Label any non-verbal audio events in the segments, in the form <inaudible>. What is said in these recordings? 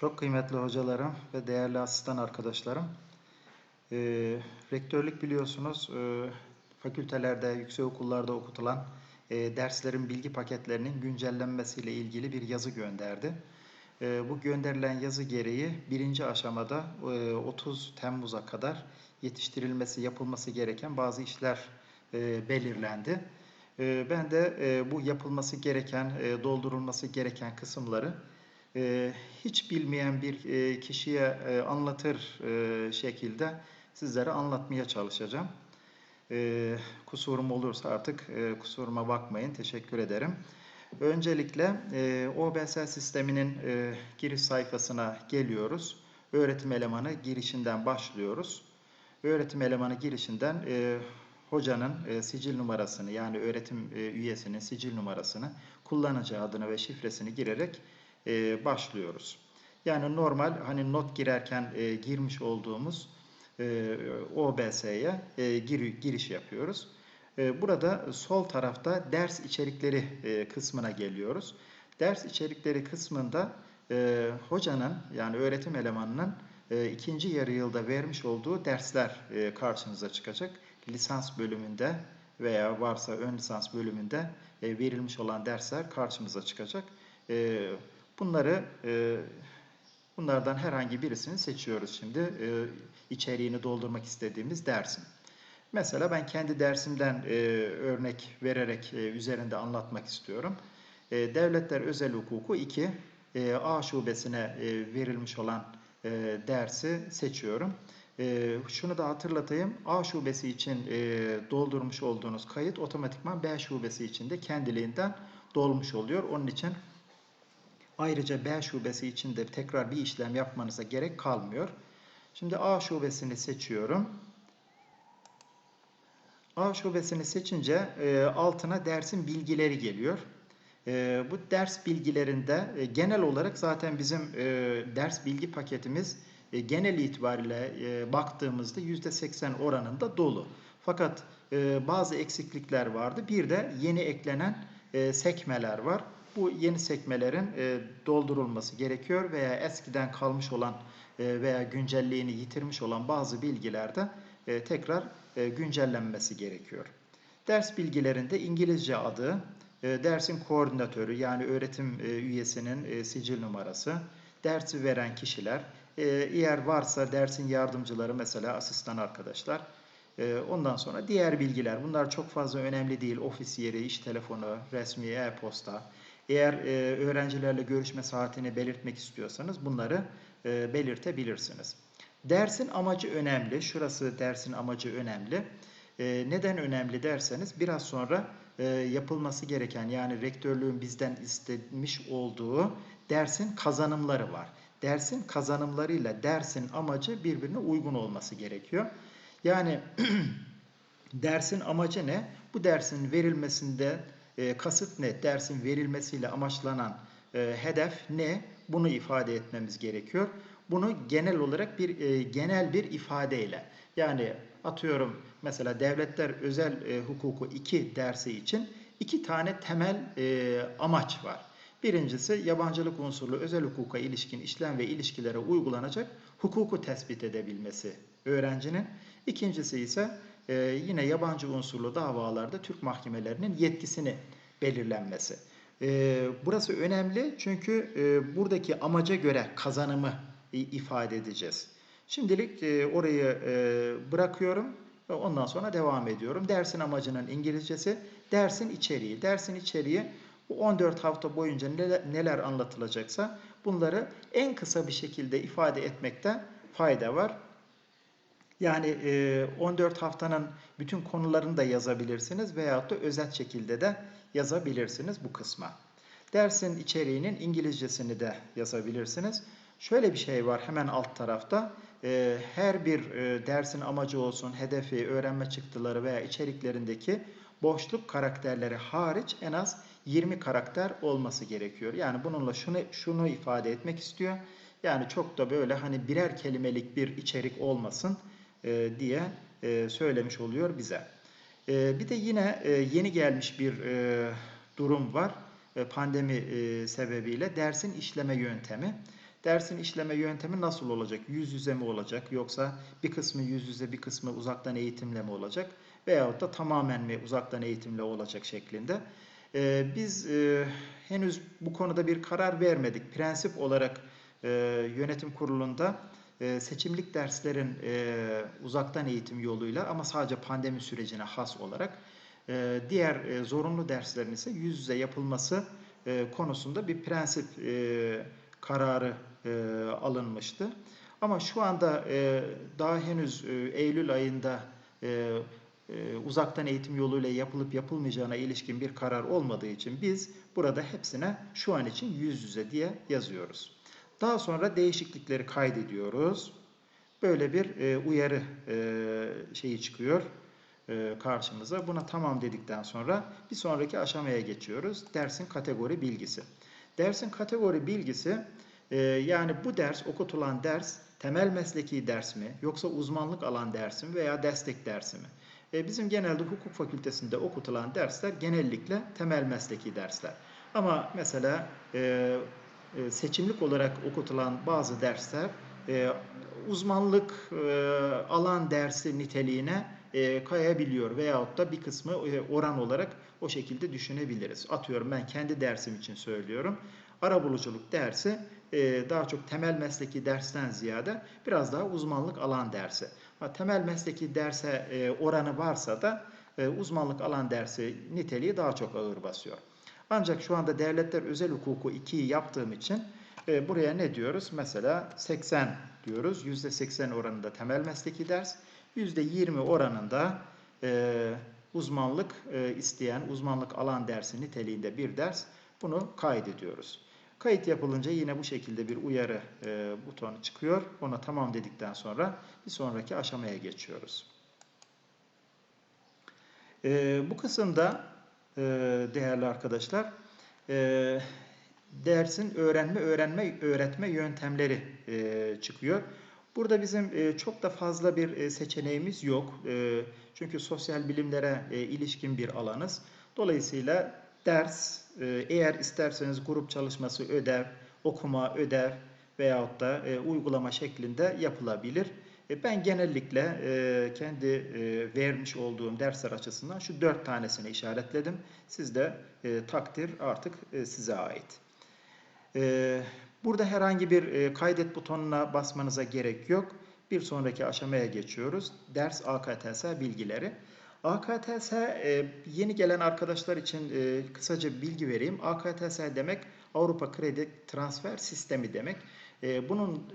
Çok kıymetli hocalarım ve değerli asistan arkadaşlarım. Ee, rektörlük biliyorsunuz e, fakültelerde, yüksek okullarda okutulan e, derslerin bilgi paketlerinin güncellenmesiyle ilgili bir yazı gönderdi. E, bu gönderilen yazı gereği birinci aşamada e, 30 Temmuz'a kadar yetiştirilmesi, yapılması gereken bazı işler e, belirlendi. E, ben de e, bu yapılması gereken, e, doldurulması gereken kısımları e, hiç bilmeyen bir e, kişiye e, anlatır e, şekilde sizlere anlatmaya çalışacağım. E, kusurum olursa artık kusuruma bakmayın. Teşekkür ederim. Öncelikle OBS sisteminin giriş sayfasına geliyoruz. Öğretim elemanı girişinden başlıyoruz. Öğretim elemanı girişinden hocanın e, sicil numarasını yani öğretim e, üyesinin sicil numarasını, kullanıcı adını ve şifresini girerek e, başlıyoruz. Yani normal hani not girerken e, girmiş olduğumuz e, OBS'ye e, gir, giriş yapıyoruz. E, burada sol tarafta ders içerikleri e, kısmına geliyoruz. Ders içerikleri kısmında e, hocanın yani öğretim elemanının e, ikinci yarı yılda vermiş olduğu dersler e, karşınıza çıkacak. Lisans bölümünde veya varsa ön lisans bölümünde e, verilmiş olan dersler karşımıza çıkacak. E, bunları e, bunlardan herhangi birisini seçiyoruz şimdi e, içeriğini doldurmak istediğimiz dersin. Mesela ben kendi dersimden e, örnek vererek e, üzerinde anlatmak istiyorum. E, Devletler Özel Hukuku 2 e, A şubesine e, verilmiş olan e, dersi seçiyorum. E, şunu da hatırlatayım. A şubesi için e, doldurmuş olduğunuz kayıt otomatikman B şubesi için de kendiliğinden dolmuş oluyor. Onun için ayrıca B şubesi için de tekrar bir işlem yapmanıza gerek kalmıyor. Şimdi A şubesini seçiyorum. A şubesini seçince e, altına dersin bilgileri geliyor. E, bu ders bilgilerinde e, genel olarak zaten bizim e, ders bilgi paketimiz e, genel itibariyle e, baktığımızda %80 oranında dolu. Fakat e, bazı eksiklikler vardı. Bir de yeni eklenen e, sekmeler var. Bu yeni sekmelerin e, doldurulması gerekiyor veya eskiden kalmış olan e, veya güncelliğini yitirmiş olan bazı bilgilerde e, tekrar e, güncellenmesi gerekiyor. Ders bilgilerinde İngilizce adı, e, dersin koordinatörü yani öğretim e, üyesinin e, sicil numarası, dersi veren kişiler, e, eğer varsa dersin yardımcıları mesela asistan arkadaşlar, e, ondan sonra diğer bilgiler. Bunlar çok fazla önemli değil. Ofis yeri, iş telefonu, resmi e-posta. Eğer e, öğrencilerle görüşme saatini belirtmek istiyorsanız bunları e, belirtebilirsiniz. Dersin amacı önemli. Şurası dersin amacı önemli. E, neden önemli derseniz biraz sonra e, yapılması gereken yani rektörlüğün bizden istemiş olduğu dersin kazanımları var. Dersin kazanımlarıyla dersin amacı birbirine uygun olması gerekiyor. Yani <clears throat> dersin amacı ne? Bu dersin verilmesinde e, kasıt ne? Dersin verilmesiyle amaçlanan e, hedef ne? Bunu ifade etmemiz gerekiyor. Bunu genel olarak bir e, genel bir ifadeyle yani atıyorum mesela devletler özel hukuku 2 dersi için iki tane temel amaç var. Birincisi yabancılık unsurlu özel hukuka ilişkin işlem ve ilişkilere uygulanacak hukuku tespit edebilmesi öğrencinin. İkincisi ise e, yine yabancı unsurlu davalarda Türk mahkemelerinin yetkisini belirlenmesi. E, burası önemli çünkü e, buradaki amaca göre kazanımı ifade edeceğiz. Şimdilik e, orayı e, bırakıyorum ve ondan sonra devam ediyorum. Dersin amacının İngilizcesi, dersin içeriği. Dersin içeriği bu 14 hafta boyunca neler anlatılacaksa bunları en kısa bir şekilde ifade etmekte fayda var. Yani 14 haftanın bütün konularını da yazabilirsiniz veyahut da özet şekilde de yazabilirsiniz bu kısma. Dersin içeriğinin İngilizcesini de yazabilirsiniz. Şöyle bir şey var hemen alt tarafta. Her bir dersin amacı olsun, hedefi, öğrenme çıktıları veya içeriklerindeki boşluk karakterleri hariç en az 20 karakter olması gerekiyor. Yani bununla şunu şunu ifade etmek istiyor. Yani çok da böyle hani birer kelimelik bir içerik olmasın e, diye e, söylemiş oluyor bize. E, bir de yine yeni gelmiş bir durum var. Pandemi sebebiyle dersin işleme yöntemi. dersin işleme yöntemi nasıl olacak? Yüz yüze mi olacak yoksa bir kısmı yüz yüze bir kısmı uzaktan eğitimle mi olacak? Veyahut da tamamen mi uzaktan eğitimle olacak şeklinde. Biz henüz bu konuda bir karar vermedik. Prensip olarak yönetim kurulunda e, seçimlik derslerin e, uzaktan eğitim yoluyla ama sadece pandemi sürecine has olarak e, diğer e, zorunlu derslerin ise yüz yüze yapılması e, konusunda bir prensip e, kararı e, alınmıştı. Ama şu anda e, daha henüz e, Eylül ayında e, e, uzaktan eğitim yoluyla yapılıp yapılmayacağına ilişkin bir karar olmadığı için biz burada hepsine şu an için yüz yüze diye yazıyoruz. Daha sonra değişiklikleri kaydediyoruz. Böyle bir e, uyarı e, şeyi çıkıyor e, karşımıza. Buna tamam dedikten sonra bir sonraki aşamaya geçiyoruz. Dersin kategori bilgisi. Dersin kategori bilgisi e, yani bu ders okutulan ders temel mesleki ders mi yoksa uzmanlık alan dersi mi veya destek dersi mi? E, bizim genelde hukuk fakültesinde okutulan dersler genellikle temel mesleki dersler. Ama mesela e, seçimlik olarak okutulan bazı dersler e, uzmanlık e, alan dersi niteliğine e, kayabiliyor veyahut da bir kısmı e, oran olarak o şekilde düşünebiliriz. Atıyorum ben kendi dersim için söylüyorum. Arabuluculuk dersi e, daha çok temel mesleki dersten ziyade biraz daha uzmanlık alan dersi. Temel mesleki derse e, oranı varsa da e, uzmanlık alan dersi niteliği daha çok ağır basıyor. Ancak şu anda devletler özel hukuku 2'yi yaptığım için e, buraya ne diyoruz? Mesela 80 diyoruz. %80 oranında temel mesleki ders, %20 oranında e, uzmanlık e, isteyen, uzmanlık alan dersi niteliğinde bir ders. Bunu kaydediyoruz. Kayıt yapılınca yine bu şekilde bir uyarı e, butonu çıkıyor. Ona tamam dedikten sonra bir sonraki aşamaya geçiyoruz. E, bu kısımda e, değerli arkadaşlar e, dersin öğrenme, öğrenme, öğretme yöntemleri e, çıkıyor. Burada bizim çok da fazla bir seçeneğimiz yok. Çünkü sosyal bilimlere ilişkin bir alanız. Dolayısıyla ders eğer isterseniz grup çalışması ödev, okuma ödev veyahut da uygulama şeklinde yapılabilir. E, ben genellikle e, kendi e, vermiş olduğum dersler açısından şu dört tanesini işaretledim. Siz de takdir artık size ait. Burada herhangi bir kaydet butonuna basmanıza gerek yok. Bir sonraki aşamaya geçiyoruz. Ders AKTS bilgileri. AKTS yeni gelen arkadaşlar için kısaca bilgi vereyim. AKTS demek Avrupa Kredi Transfer Sistemi demek. Bunun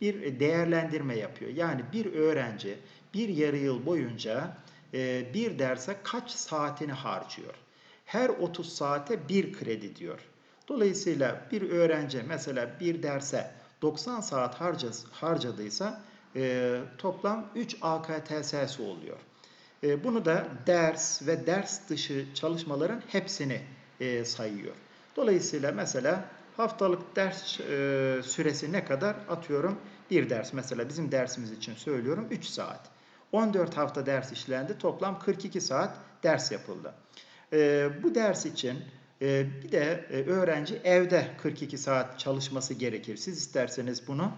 bir değerlendirme yapıyor. Yani bir öğrenci bir yarı yıl boyunca e, bir derse kaç saatini harcıyor? Her 30 saate bir kredi diyor. Dolayısıyla bir öğrenci mesela bir derse 90 saat harcadıysa e, toplam 3 AKTS'si oluyor. E, bunu da ders ve ders dışı çalışmaların hepsini sayıyor. Dolayısıyla mesela haftalık ders e, süresi ne kadar? Atıyorum bir ders mesela bizim dersimiz için söylüyorum 3 saat. 14 hafta ders işlendi. Toplam 42 saat ders yapıldı. Bu ders için bir de öğrenci evde 42 saat çalışması gerekir. Siz isterseniz bunu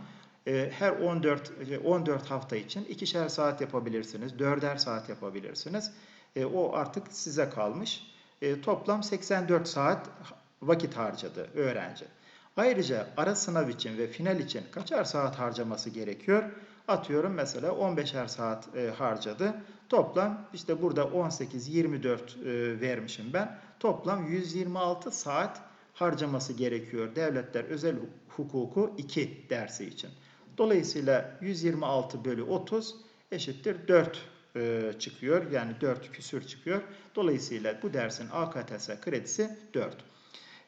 her 14 14 hafta için ikişer saat yapabilirsiniz, dörder saat yapabilirsiniz. O artık size kalmış. Toplam 84 saat vakit harcadı öğrenci. Ayrıca ara sınav için ve final için kaçar saat harcaması gerekiyor? Atıyorum mesela 15'er saat harcadı. Toplam işte burada 18-24 vermişim ben. Toplam 126 saat harcaması gerekiyor devletler özel hukuku 2 dersi için. Dolayısıyla 126 bölü 30 eşittir 4 e, çıkıyor. Yani 4 küsür çıkıyor. Dolayısıyla bu dersin AKTS kredisi 4.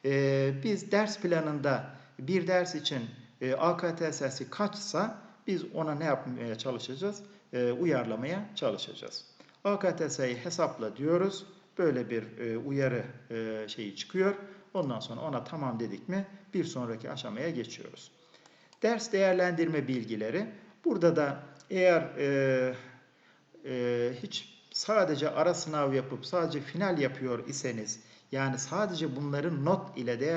E, biz ders planında bir ders için e, AKTS'si kaçsa biz ona ne yapmaya çalışacağız? E, uyarlamaya çalışacağız. AKTS'yi hesapla diyoruz. Böyle bir e, uyarı e, şeyi çıkıyor. Ondan sonra ona tamam dedik mi bir sonraki aşamaya geçiyoruz. Ders değerlendirme bilgileri. Burada da eğer e, e, hiç sadece ara sınav yapıp sadece final yapıyor iseniz yani sadece bunların not ile değer